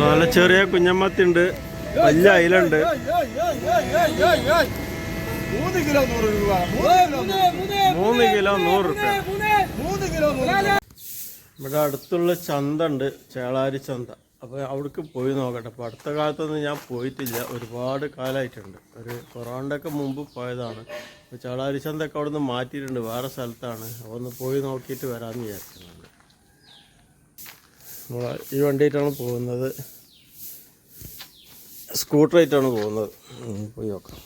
നല്ല ചെറിയ കുഞ്ഞമ്മത്തിണ്ട്. വലിയ അയിലുണ്ട്. മൂന്ന് കിലോ നൂറ് രൂപ. മൂന്ന് കിലോ നൂറ് രൂപ. മൂന്ന് കിലോ ഇവിടെ അടുത്തുള്ള ചന്ത ഉണ്ട് ചേളാരി ചന്ത. അപ്പോൾ അവിടേക്ക് പോയി നോക്കട്ടെ. അപ്പോൾ അടുത്ത കാലത്തൊന്നും ഞാൻ പോയിട്ടില്ല. ഒരുപാട് കാലമായിട്ടുണ്ട് ഒരു കൊറോണയുടെ ഒക്കെ മുമ്പ് പോയതാണ്. അപ്പോൾ ചേളാരി ചന്തയൊക്കെ അവിടെ നിന്ന് മാറ്റിയിട്ടുണ്ട്. വേറെ സ്ഥലത്താണ്. ഒന്ന് പോയി നോക്കിയിട്ട് വരാമെന്ന് വിചാരിക്കുന്നുണ്ട് നമ്മൾ ഈ വണ്ടിയിട്ടാണ് പോകുന്നത്. സ്കൂട്ടറായിട്ടാണ് പോകുന്നത്. പോയി നോക്കാം.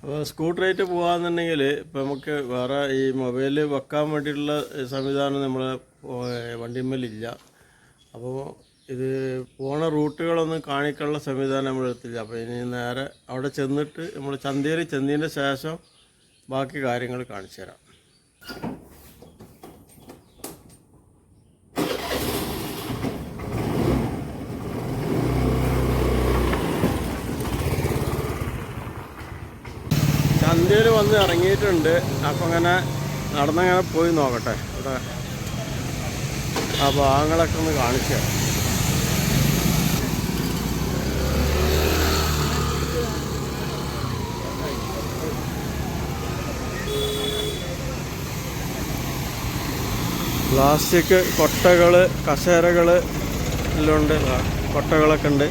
അപ്പോൾ സ്കൂട്ടറായിട്ട് പോകാന്നുണ്ടെങ്കിൽ ഇപ്പം നമുക്ക് വേറെ ഈ മൊബൈൽ വെക്കാൻ വേണ്ടിയിട്ടുള്ള സംവിധാനം നമ്മളെ വണ്ടിമേലില്ല അപ്പോൾ ഇത് പോണ റൂട്ടുകളൊന്നും കാണിക്കാനുള്ള സംവിധാനം നമ്മൾ എടുത്തില്ല. അപ്പോൾ ഇനി നേരെ അവിടെ ചെന്നിട്ട് നമ്മൾ ചന്തയിൽ ചെന്നതിന്റെ ശേഷം ബാക്കി കാര്യങ്ങൾ കാണിച്ചു തരാം. ചന്തയിൽ വന്ന് ഇറങ്ങിയിട്ടുണ്ട്. അപ്പം അങ്ങനെ നടന്നങ്ങനെ പോയി നോക്കട്ടെ. ഇവിടെ ആ ഭാഗങ്ങളൊക്കെ ഒന്ന് കാണിച്ചു തരാം. പ്ലാസ്റ്റിക് കൊട്ടകൾ കസേരകൾ എല്ലാം ഉണ്ട്. കൊട്ടകളൊക്കെ ഉണ്ട്.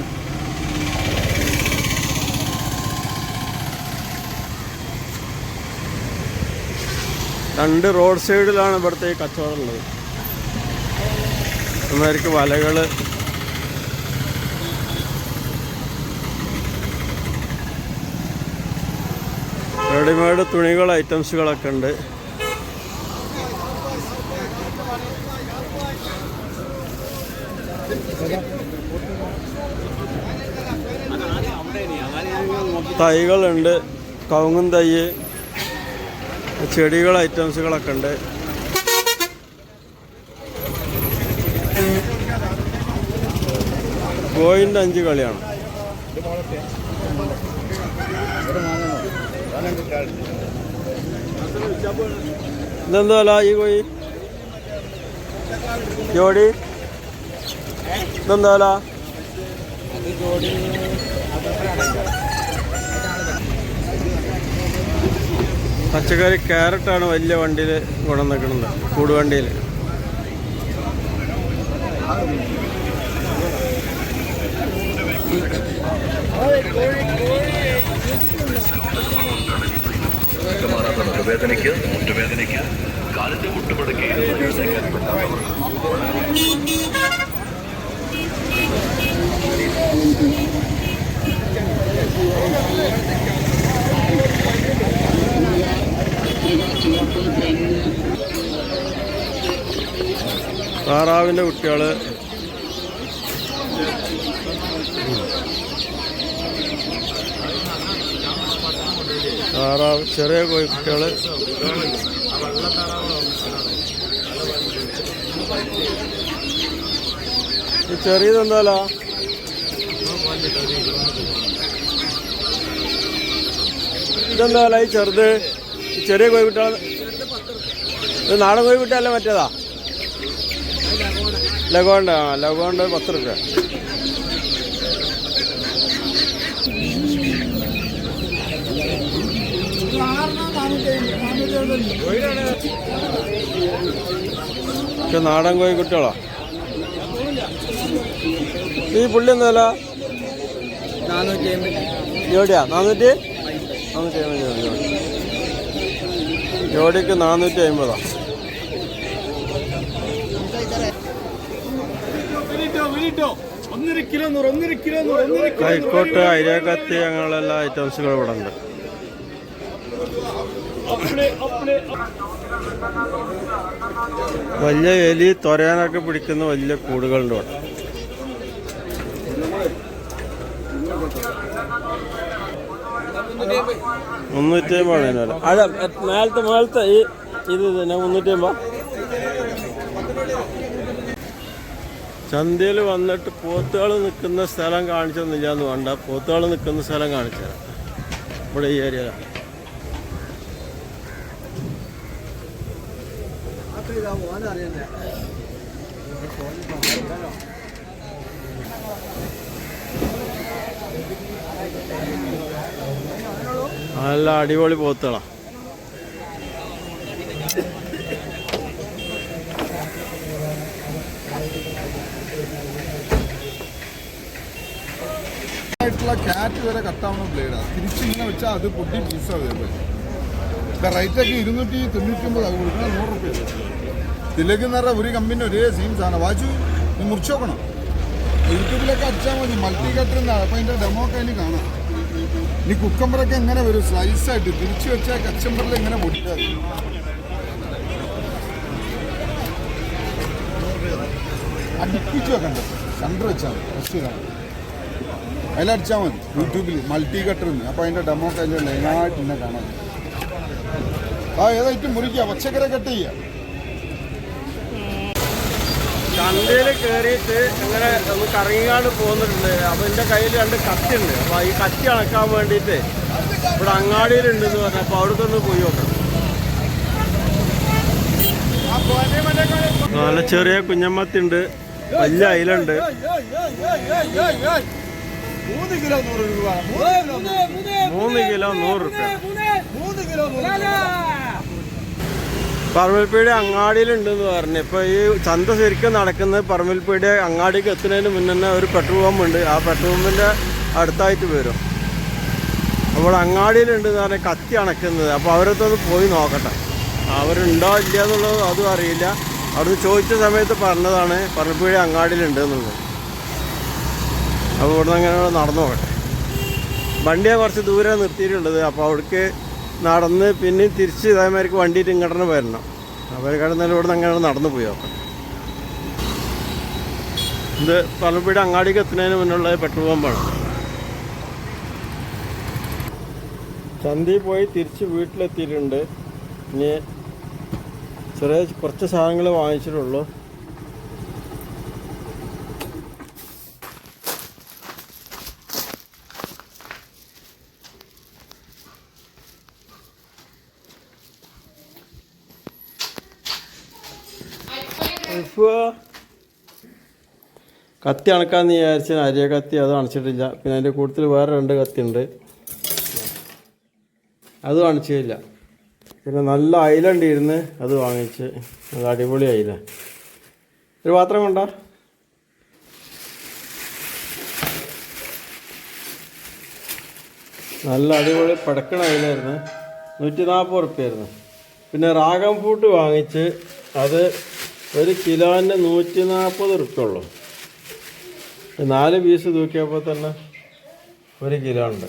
രണ്ട് റോഡ് സൈഡിലാണ് ഇവിടുത്തെ ഈ കച്ചവടം ഉള്ളത്. അമ്മമാർക്ക് വലകൾ റെഡിമെയ്ഡ് തുണികൾ ഐറ്റംസുകളൊക്കെ ഉണ്ട്. തൈകളുണ്ട് കവുങ്ങും തൈ ചെടികൾ ഐറ്റംസുകളൊക്കെ ഉണ്ട്. പോയിന്റ് അഞ്ച് കളിയാണ്. ഇതെന്താ അല്ല ഈ കോഴി ജോഡി പച്ചക്കറി ക്യാരറ്റാണ് വലിയ വണ്ടിയിൽ ഗുണം നിൽക്കുന്നത്. കൂടുവണ്ടിയിൽ. വേദനയ്ക്ക് മുട്ടുവേദനയ്ക്ക് കാലിന്റെ മുട്ടുമടക്കി താറാവിന്റെ കുട്ടികൾ താറാവ് ചെറിയ കോഴി കുട്ടികൾ ഇതെന്താ ഈ ചെറുത്? ചെറിയ കോഴി കുട്ടികൾ ഇത് നാടൻ കോഴി കുട്ടിയല്ല മറ്റേതാ? ലഗോണ്ട. ആ ലഗോണ്ട പത്ത് റുപ്യ. നാടൻ കോഴിക്കുട്ടികളോ ഈ പുള്ളി എന്തല്ല ജോഡിയാ? നാനൂറ്റി? നാനൂറ്റി അമ്പത് ജോഡി. ജോഡിക്ക് നാനൂറ്റി അമ്പതാ കൈക്കോട്ട് അരിയക്കത്തി അങ്ങനെയുള്ള എല്ലാ ഐറ്റംസുകളും ഇവിടെ ഉണ്ട്. വലിയ എലി തൊരയാനൊക്കെ പിടിക്കുന്ന വലിയ കൂടുകളുണ്ട് ഇവിടെ. മുന്നൂറ്റി അമ്പതാണ് അതിന് വില അല്ല മേലത്തെ മേലത്തെ ഈ ഇത് തന്നെ മുന്നൂറ്റി അമ്പത് ചന്തയിൽ വന്നിട്ട് പോത്തുകൾ നിൽക്കുന്ന സ്ഥലം കാണിച്ചൊന്നുമില്ല എന്ന് വേണ്ട. പോത്തുകൾ നിൽക്കുന്ന സ്ഥലം കാണിച്ചുതരാം ഇവിടെ ഈ ഏരിയയിലാണ് അറിയണ്ടേ നല്ല അടിപൊളി പോത്തുകളാ. ക്യാറ്റ് വരെ കട്ടാവുന്ന ബ്ലേഡാണ് തിരിച്ചിങ്ങനെ വെച്ചാൽ അത് പൊട്ടി പീസാവും ഇതേപോലെ റേറ്റൊക്കെ ഇരുന്നൂറ്റി തൊണ്ണൂറ്റി ഒമ്പത് അത് നൂറ് റുപ്യ. പറഞ്ഞാൽ ഒരു കമ്പനി ഒരേ സെയിം സാധനം. വാച്ചു നീ മുറിച്ച് നോക്കണം? യൂട്യൂബിലൊക്കെ അടിച്ചാൽ മതി. മൾട്ടി കട്ടർ അപ്പോൾ അതിന്റെ ഡെമോ ഒക്കെ അതിന് കാണാം. ഇനി കുക്കമ്പറൊക്കെ എങ്ങനെ വരും? സ്ലൈസായിട്ട് തിരിച്ചു വെച്ചാൽ കച്ചമ്പറിൽ എങ്ങനെ പൊട്ടിക്കാൻ അടുപ്പിച്ച് വെക്കണ്ട. സെന്റർ വെച്ചാൽ മതി. ഫസ്റ്റ് ഇതാണ് അതിലടിച്ചാൽ മതി. യൂട്യൂബിൽ മൾട്ടി കട്ടർ എന്ന് അപ്പോൾ അതിന്റെ ഡെമോ ഒക്കെ അതിന്റെ ലൈനായിട്ട് തന്നെ കാണാം. ആ ഏതായിട്ടും മുറിക്കുക പച്ചക്കറി കട്ട് ചെയ്യുക ചന്തയിൽ കയറിയിട്ട് ഇങ്ങനെ ഒന്ന് കറങ്ങിക്കാണ്ട് പോകുന്നുണ്ട് അപ്പോൾ എന്റെ കയ്യിൽ രണ്ട് കത്തി ഉണ്ട് അപ്പോൾ ഈ കത്തി അളക്കാൻ വേണ്ടിയിട്ട് ഇവിടെ അങ്ങാടിയിലുണ്ടെന്ന് പറഞ്ഞപ്പോൾ അവിടുത്തെ ഒന്ന് പോയി നോക്കണം നല്ല ചെറിയ കുഞ്ഞമ്മത്തി ഉണ്ട് വലിയ അയിലുണ്ട്. മൂന്ന് കിലോ നൂറ് രൂപ. മൂന്ന് കിലോ നൂറ്. രൂപ. മൂന്ന് കിലോ നൂറ് പറമ്പിൽപ്പീടി അങ്ങാടിയിലുണ്ടെന്ന് പറഞ്ഞു. ഇപ്പോൾ ഈ ചന്ത ശരിക്കും നടക്കുന്നത് പറമ്പിൽപ്പീടി അങ്ങാടിക്ക് എത്തുന്നതിന് മുന്നേ ഒരു പെട്രോൾ പമ്പ് ഉണ്ട് ആ പെട്രോൾ പമ്പിന്റെ അടുത്തായിട്ട് വരും. അപ്പോൾ അങ്ങാടിയിലുണ്ട് എന്ന് പറഞ്ഞാൽ കത്തി അണക്കുന്നത്. അപ്പോൾ അവരത്തൊന്ന് പോയി നോക്കട്ടെ. അവരുണ്ടോ ഇല്ല എന്നുള്ളത് അതും അറിയില്ല. അവിടുന്ന് ചോദിച്ച സമയത്ത് പറഞ്ഞതാണ് പറമ്പിൽപ്പീടി അങ്ങാടിയിലുണ്ട് എന്നുള്ളത്. അപ്പോൾ ഇവിടുന്ന് അങ്ങനെ നടന്നു നോക്കട്ടെ വണ്ടിയെ കുറച്ച് ദൂരെ നിർത്തിയിട്ടുള്ളത് അപ്പോൾ അവിടേക്ക് നടന്ന് പിന്നെ തിരിച്ച് ഇതേമാർക്ക് വണ്ടിയിട്ട് ഇങ്ങോട്ട് വരണം. അവരെ കിടന്നാലും ഇവിടെ അങ്ങനെ നടന്നു പോയി നോക്കാം ഇത് പലപ്പോഴും അങ്ങാടിക്ക് എത്തുന്നതിന് മുന്നുള്ള പെട്രോൾ പമ്പാണ്. ചന്തയിൽ പോയി തിരിച്ച് വീട്ടിലെത്തിയിട്ടുണ്ട്. ഇനി ചെറിയ കുറച്ച് സാധനങ്ങൾ വാങ്ങിച്ചിട്ടുള്ളൂ. കത്തി അണക്കാന്ന് വിചാരിച്ച അരിയ കത്തി അത് അണച്ചിട്ടില്ല. പിന്നെ അതിന്റെ കൂട്ടത്തിൽ വേറെ രണ്ട് കത്തി ഉണ്ട് അത് അണച്ചില്ല പിന്നെ നല്ല അയിലുണ്ട് ഇരുന്ന് അത് വാങ്ങിച്ച്. അത് അടിപൊളി അയില. ഒരു പാത്രം കൊണ്ട. നല്ല അടിപൊളി പടക്കണ അയിലായിരുന്നു. നൂറ്റി നാൽപ്പത് ഉറുപ്പ്യായിരുന്നു. പിന്നെ റാഗം ഫൂട്ട് വാങ്ങിച്ച് അത് ഒരു കിലോന് നൂറ്റി നാൽപ്പത് ഉള്ളൂ. നാല് പീസ് തൂക്കിയപ്പോൾ തന്നെ ഒരു കിലോ ഉണ്ട്.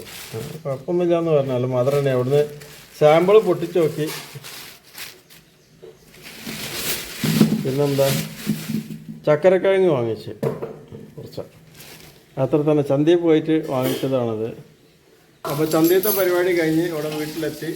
കുഴപ്പമൊന്നുമില്ല എന്ന് പറഞ്ഞാലും മദർ തന്നെ അവിടുന്ന് സാമ്പിൾ പൊട്ടിച്ച് നോക്കി. പിന്നെന്താ? ചക്കരക്കിഴങ്ങ് വാങ്ങിച്ച്. കുറച്ച്. അത്ര തന്നെ ചന്തയിൽ പോയിട്ട് വാങ്ങിച്ചതാണത്. അപ്പോൾ ചന്തയത്തെ പരിപാടി കഴിഞ്ഞ് ഇവിടെ വീട്ടിലെത്തി.